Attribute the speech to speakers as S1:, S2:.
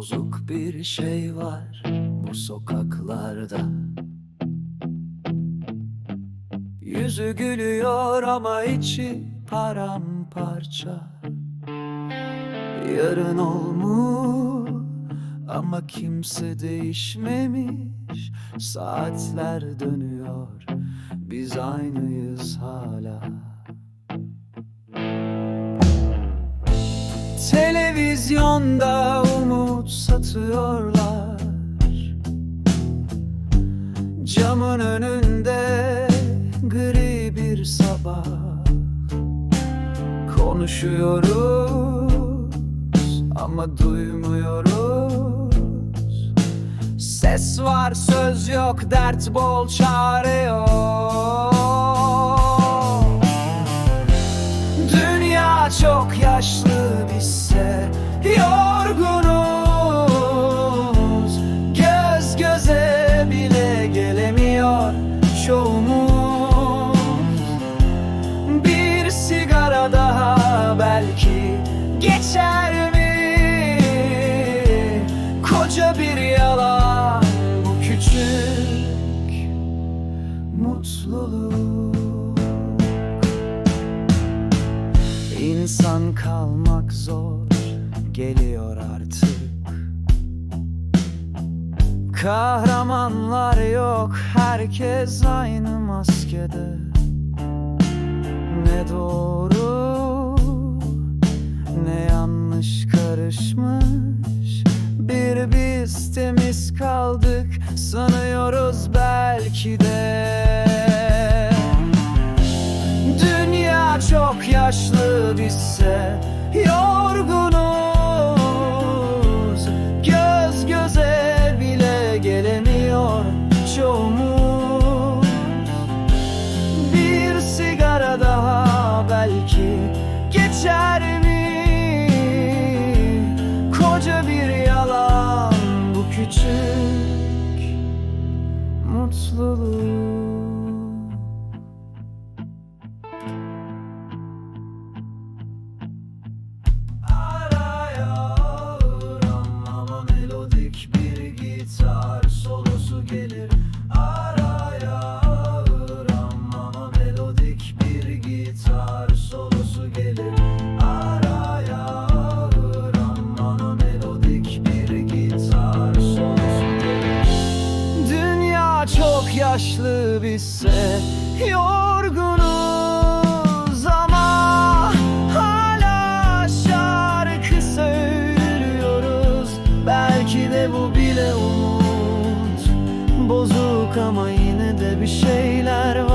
S1: Bozuk bir şey var bu sokaklarda. Yüzü gülüyor ama içi paramparça. Yarın olmuş ama kimse değişmemiş. Saatler dönüyor biz aynıyız hala. Televizyonda umut satıyorlar Camın önünde gri bir sabah. Konuşuyoruz ama duymuyoruz. Ses var söz yok dert bol çare mutluluk. İnsan kalmak zor geliyor artık. Kahramanlar yok herkes aynı maskede. Ne doğru ne yanlış karışmış. Bir biz temiz kaldık sanıyoruz belki de bizse yorgunuz. Göz göze bile gelemiyor çoğumuz. Bir sigara daha belki geçer mi? Koca bir yalan bu küçük mutluluk solusu gelir. Araya ağır ama melodik bir gitar solusu gelir. Dünya çok yaşlı bizse yorgunuz ama Hala şarkı söylüyoruz. Belki de bu bile umut Bozuk ama yine de bir şeyler var